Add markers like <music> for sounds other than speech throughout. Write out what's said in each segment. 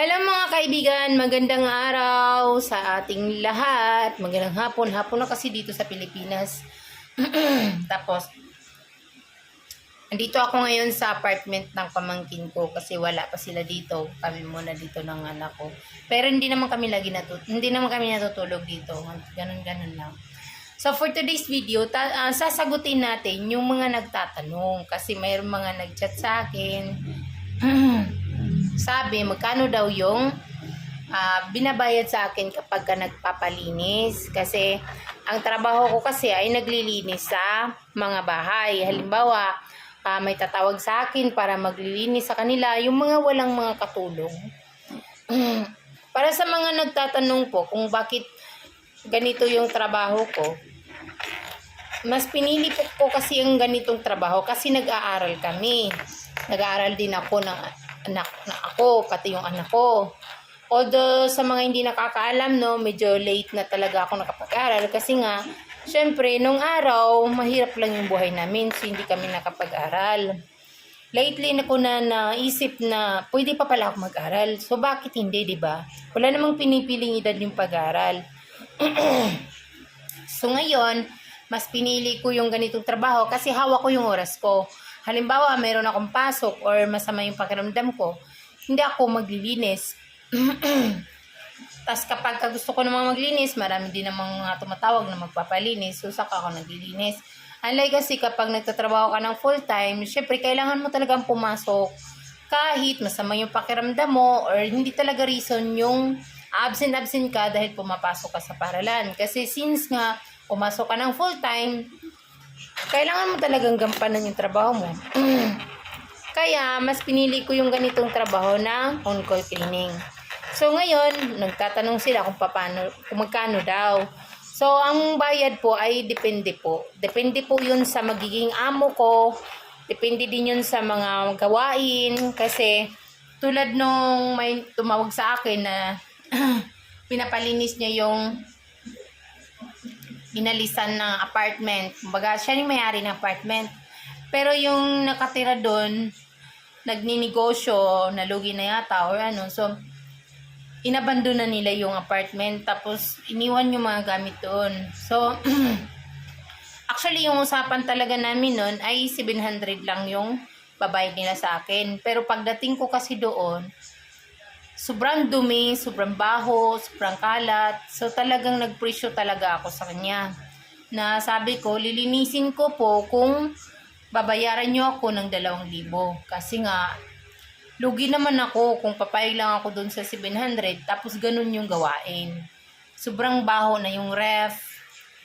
Hello mga kaibigan, magandang araw sa ating lahat. Magandang hapon. Hapon na kasi dito sa Pilipinas. <clears throat> Tapos, andito ako ngayon sa apartment ng pamangkin ko kasi wala pa sila dito. Kami muna dito ng anak ko. Pero hindi naman kami lagi natut hindi naman kami natutulog dito. Ganun-ganun lang. So for today's video, ta- ah, sasagutin natin yung mga nagtatanong kasi mayroong mga nagchat sa akin. <clears throat> Sabi, magkano daw yung ah, binabayad sa akin kapag ka nagpapalinis kasi ang trabaho ko kasi ay naglilinis sa mga bahay. Halimbawa, ah, may tatawag sa akin para maglilinis sa kanila yung mga walang mga katulong. <clears throat> para sa mga nagtatanong po kung bakit ganito yung trabaho ko, mas pinili po ko kasi yung ganitong trabaho kasi nag-aaral kami. Nag-aaral din ako ng anak na ako, pati yung anak ko. Although sa mga hindi nakakaalam, no, medyo late na talaga ako nakapag-aral kasi nga, syempre, nung araw, mahirap lang yung buhay namin, so hindi kami nakapag-aral. Lately na ko na naisip na pwede pa pala ako mag-aral. So bakit hindi, 'di ba? Wala namang pinipiling edad yung pag-aral. <clears throat> So ngayon, mas pinili ko yung ganitong trabaho kasi hawak ko yung oras ko. Halimbawa, meron akong pasok or masama yung pakiramdam ko, hindi ako maglilinis. <clears throat> Tapos kapag ka gusto ko namang maglinis, marami din namang mga tumatawag na magpapalinis, so saka ako naglilinis. Unlike kasi kapag nagtatrabaho ka ng full time, syempre kailangan mo talagang pumasok kahit masama yung pakiramdam mo or hindi talaga reason yung absent-absent ka dahil pumapasok ka sa paralan. Kasi since nga pumasok ka ng full time, kailangan mo talagang gampanan yung trabaho mo. <clears throat> Kaya, mas pinili ko yung ganitong trabaho na on-call cleaning. So, ngayon, nagtatanong sila kung paano, kung magkano daw. So, ang bayad po ay depende po. Depende po yun sa magiging amo ko. Depende din yun sa mga gawain. Kasi, tulad nung may tumawag sa akin na <clears throat> pinapalinis niya yung inalisan ng apartment. Kumbaga, siya yung may-ari ng apartment. Pero yung nakatira doon, nagninegosyo, nalugi na yata or ano. So, inabandon na nila yung apartment tapos iniwan yung mga gamit doon. So, <clears throat> actually yung usapan talaga namin noon ay 700 lang yung babayad nila sa akin. Pero pagdating ko kasi doon, sobrang dumi, sobrang baho, sobrang kalat. So talagang nagpresyo talaga ako sa kanya. Na sabi ko, lilinisin ko po kung babayaran nyo ako ng 2,000. Kasi nga, lugi naman ako kung papayag lang ako dun sa 700 tapos ganun yung gawain. Sobrang baho na yung ref,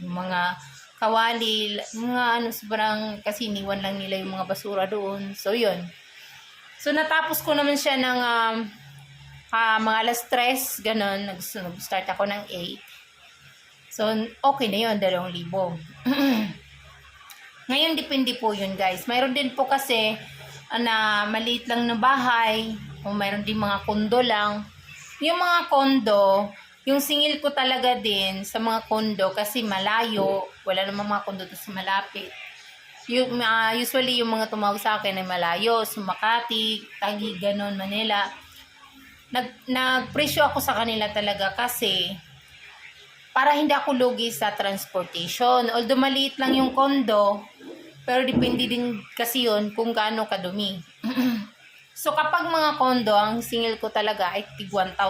yung mga kawali, mga ano sobrang kasi iniwan lang nila yung mga basura doon. So yun. So natapos ko naman siya ng um, ah, mga alas 3, ganun, nag- nag-start ako ng 8. So, okay na yun, 2,000. <clears throat> Ngayon, depende po yun, guys. Mayroon din po kasi ah, na maliit lang na bahay, o mayroon din mga kondo lang. Yung mga kondo, yung singil ko talaga din sa mga kondo kasi malayo, wala namang mga kondo doon sa malapit. Yung, ah, usually, yung mga tumawag sa akin ay malayo, sa Makati, Taguig, ganon, Manila nag nagpresyo ako sa kanila talaga kasi para hindi ako lugi sa transportation. Although maliit lang yung kondo, pero depende din kasi yun kung gaano kadumi. <clears throat> so kapag mga kondo, ang singil ko talaga ay tig 1,000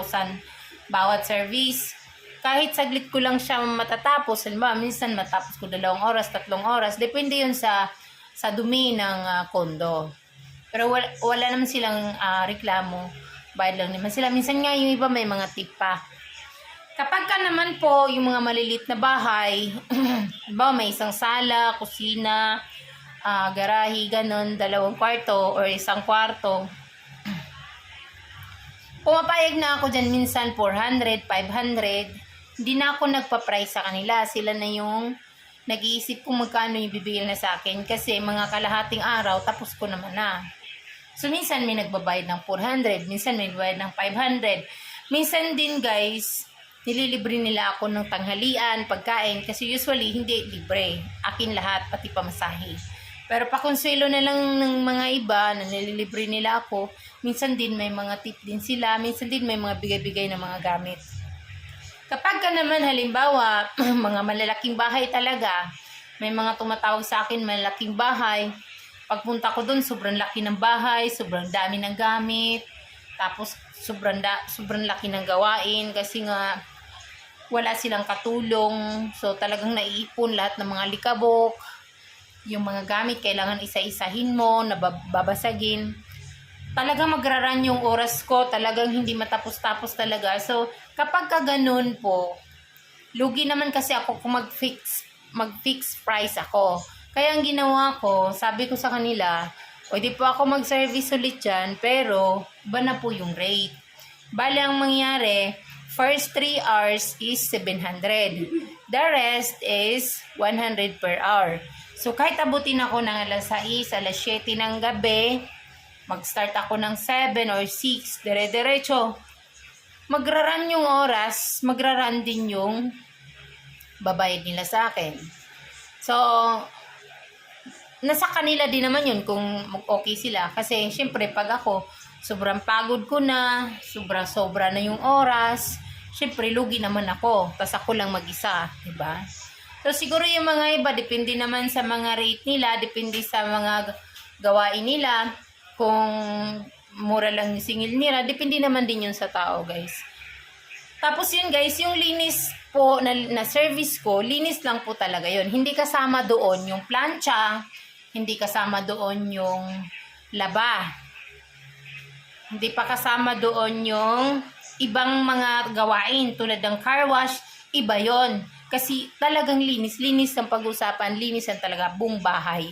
bawat service. Kahit saglit ko lang siya matatapos, halimbawa minsan matapos ko dalawang oras, tatlong oras, depende yun sa sa dumi ng ah, kondo. Pero wala, wala naman silang ah, reklamo bayad lang naman sila. Minsan nga yung iba may mga tip pa. Kapag ka naman po, yung mga malilit na bahay, <clears throat> ba may isang sala, kusina, ah, garahe, ganun, dalawang kwarto or isang kwarto. <clears throat> Pumapayag na ako dyan minsan 400, 500. Hindi na ako nagpa-price sa kanila. Sila na yung nag-iisip kung magkano yung bibigyan na sa akin kasi mga kalahating araw tapos ko naman na. So, minsan may nagbabayad ng 400, minsan may nagbabayad ng 500. Minsan din, guys, nililibre nila ako ng tanghalian, pagkain, kasi usually hindi libre. Akin lahat, pati pamasahe. Pero pakonsuelo na lang ng mga iba na nililibre nila ako. Minsan din may mga tip din sila. Minsan din may mga bigay-bigay ng mga gamit. Kapag ka naman halimbawa, <clears throat> mga malalaking bahay talaga, may mga tumatawag sa akin malalaking bahay. Pagpunta ko doon, sobrang laki ng bahay, sobrang dami ng gamit. Tapos sobrang da, sobrang laki ng gawain kasi nga wala silang katulong. So talagang naiipon lahat ng mga likabok. Yung mga gamit kailangan isa-isahin mo, nababasagin. Talagang magraran yung oras ko, talagang hindi matapos-tapos talaga. So kapag ka ganun po, lugi naman kasi ako kung mag-fix mag-fix price ako. Kaya ang ginawa ko, sabi ko sa kanila, pwede po ako mag-service ulit dyan, pero iba na po yung rate. Bali, ang mangyari, first 3 hours is 700. The rest is 100 per hour. So, kahit abutin ako ng alas 6, alas 7 ng gabi, mag-start ako ng 7 or 6, dire-diretso, magraran yung oras, magraran din yung babayad nila sa akin. So, nasa kanila din naman yun kung mag-okay sila. Kasi, syempre, pag ako, sobrang pagod ko na, sobra sobra na yung oras, syempre, lugi naman ako. Tapos ako lang mag-isa, ba? So, siguro yung mga iba, depende naman sa mga rate nila, depende sa mga gawain nila, kung mura lang yung singil nila, depende naman din yun sa tao, guys. Tapos yun guys, yung linis po na, na service ko, linis lang po talaga yun. Hindi kasama doon yung plancha, hindi kasama doon yung laba. Hindi pa kasama doon yung ibang mga gawain tulad ng car wash, iba yon Kasi talagang linis, linis ang pag-usapan, linis ang talaga buong bahay.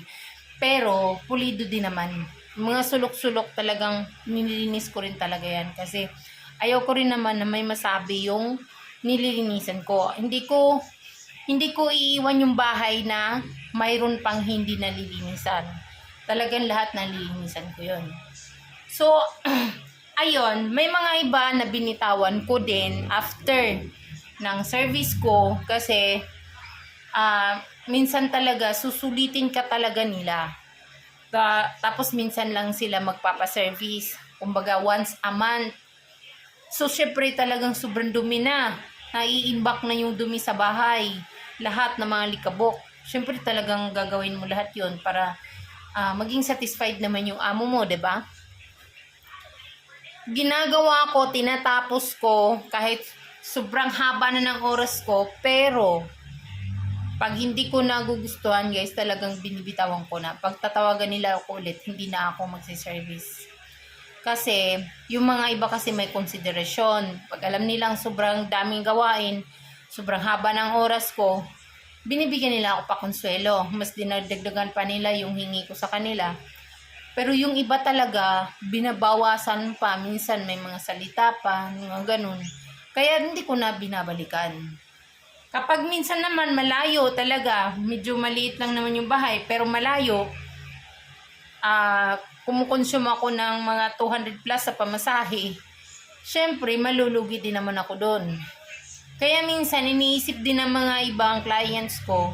Pero pulido din naman. Mga sulok-sulok talagang nililinis ko rin talaga yan kasi ayaw ko rin naman na may masabi yung nililinisan ko. Hindi ko hindi ko iiwan yung bahay na mayroon pang hindi nalilinisan. Talagang lahat nalilinisan ko yon. So, <clears throat> ayun, may mga iba na binitawan ko din after ng service ko kasi ah minsan talaga susulitin ka talaga nila. Ta- tapos minsan lang sila magpapaservice. Kumbaga once a month So, syempre talagang sobrang dumi na. Naiimbak na yung dumi sa bahay. Lahat ng mga likabok. Syempre talagang gagawin mo lahat yon para ah, maging satisfied naman yung amo mo, ba? Ginagawa ko, tinatapos ko kahit sobrang haba na ng oras ko, pero pag hindi ko nagugustuhan guys, talagang binibitawan ko na. Pag tatawagan nila ako ulit, hindi na ako magsiservice. Kasi, yung mga iba kasi may konsiderasyon. Pag alam nilang sobrang daming gawain, sobrang haba ng oras ko, binibigyan nila ako pa konsuelo. Mas dinagdagan pa nila yung hingi ko sa kanila. Pero yung iba talaga, binabawasan pa. Minsan may mga salita pa, mga ganun. Kaya hindi ko na binabalikan. Kapag minsan naman malayo talaga, medyo maliit lang naman yung bahay, pero malayo, ah kumukonsume ako ng mga 200 plus sa pamasahe, syempre, malulugi din naman ako doon. Kaya minsan, iniisip din ng mga ibang clients ko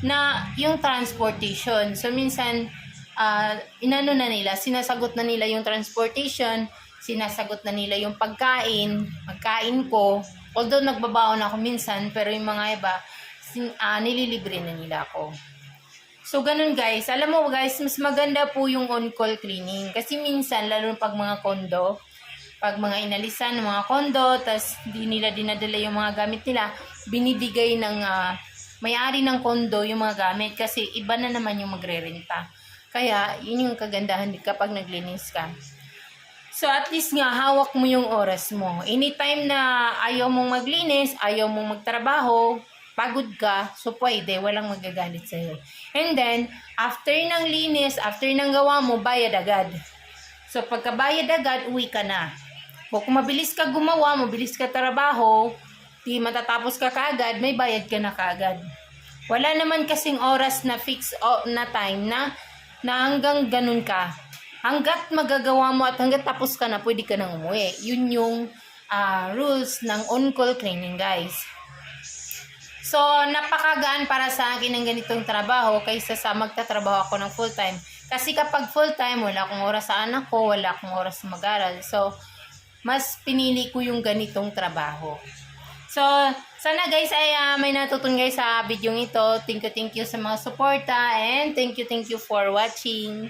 na yung transportation. So, minsan, ah inano na nila, sinasagot na nila yung transportation, sinasagot na nila yung pagkain, pagkain ko. Although nagbabaon ako minsan, pero yung mga iba, sin, ah, nililibre na nila ako. So, ganun guys. Alam mo guys, mas maganda po yung on-call cleaning. Kasi minsan, lalo pag mga kondo, pag mga inalisan ng mga kondo, tas di nila dinadala yung mga gamit nila, binibigay ng ah, may-ari ng kondo yung mga gamit kasi iba na naman yung magre-renta. Kaya, yun yung kagandahan kapag naglinis ka. So, at least nga, hawak mo yung oras mo. Anytime na ayaw mong maglinis, ayaw mong magtrabaho, pagod ka, so pwede, walang magagalit sa'yo. And then, after ng linis, after ng gawa mo, bayad agad. So, pagkabayad agad, uwi ka na. O kung mabilis ka gumawa, mabilis ka trabaho, di matatapos ka kaagad, may bayad ka na kaagad. Wala naman kasing oras na fix o na time na, na hanggang ganun ka. Hanggat magagawa mo at hanggat tapos ka na, pwede ka nang umuwi. Yun yung ah, rules ng on-call training, guys. So, napakagaan para sa akin ng ganitong trabaho kaysa sa magtatrabaho ako ng full-time. Kasi kapag full-time, wala akong oras sa anak ko, wala akong oras mag-aral. So, mas pinili ko yung ganitong trabaho. So, sana guys ay ah, may natutun guys sa video ito. Thank you, thank you sa mga suporta and thank you, thank you for watching.